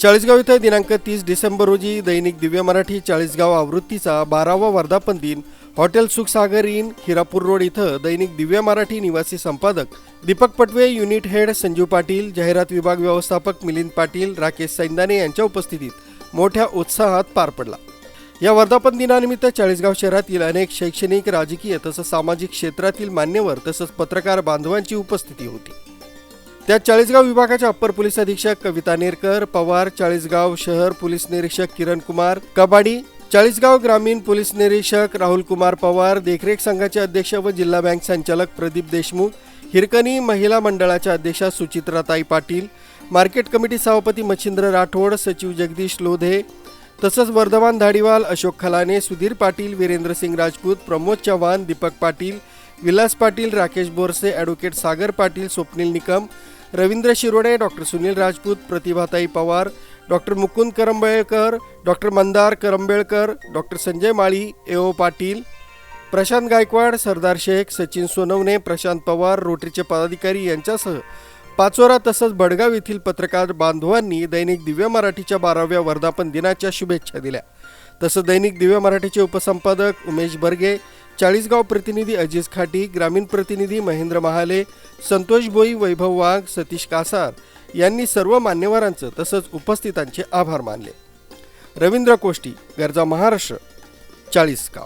चाळीसगाव इथं दिनांक तीस डिसेंबर रोजी दैनिक दिव्य मराठी चाळीसगाव आवृत्तीचा बारावा वर्धापन दिन. Hotel Sukhsagar in Hirapur road इथं दैनिक दिव्य मराठी निवासी संपादक दीपक पटवे युनिट हेड संजीव पाटील जाहिरात विभाग व्यवस्थापक मिलिंद पाटील राकेश सैंदाने यांच्या उपस्थितीत मोठ्या उत्साहात पार पडला. या वर्धापन दिनानिमित्त चाळीसगाव शहरातील अनेक शैक्षणिक राजकीय तसंच सामाजिक क्षेत्रातील मान्यवर तसंच पत्रकार बांधवांची उपस्थिती होती. त्यात चाळीसगाव विभागाच्या अप्पर पोलीस अधीक्षक कविता नेरकर पवार चाळीसगाव शहर पोलीस निरीक्षक किरण कुमार कबाडी चाळीसगाव ग्रामीण पोलीस निरीक्षक राहुल कुमार पवार देखरेख संघाचे अध्यक्ष व जिल्हा बँक संचालक प्रदीप देशमुख हिरकणी महिला मंडळाच्या अध्यक्षा सुचित्राताई पाटील मार्केट कमिटी सभापती मच्छिंद्र राठोड सचिव जगदीश लोधे तसंच वर्धमान धाडीवाल अशोक खलाने सुधीर पाटील वीरेंद्र सिंग राजपूत प्रमोद चव्हाण दीपक पाटील विलास पाटील राकेश बोरसे ॲडव्होकेट सागर पाटील स्वप्नील निकम रवींद्र शिरोडे डॉक्टर सुनील राजपूत प्रतिभाताई Pawar doctor Mukund Karambelkar doctor Mandar Karambelkar doctor Sanjay Mali AO Patil Prashant Gaikwad Sardar Shaikh Sachin Sonawane Prashant Pawar रोटरीचे पदाधिकारी यांच्यासह पाचोरा तसंच बडगाव येथील पत्रकार बांधवांनी दैनिक दिव्य मराठीच्या बाराव्या वर्धापन दिनाच्या शुभेच्छा दिल्या. तसं दैनिक दिव्य मराठीचे उपसंपादक उमेश बर्गे चाळीसगाव प्रतिनिधी अजिज खाटी ग्रामीण प्रतिनिधी महेंद्र महाले संतोष भोई वैभव वाघ सतीश कासार यांनी सर्व मान्यवरांचं तसंच उपस्थितांचे आभार मानले. रवींद्र कोष्टी गरजा महाराष्ट्र चाळीसगाव.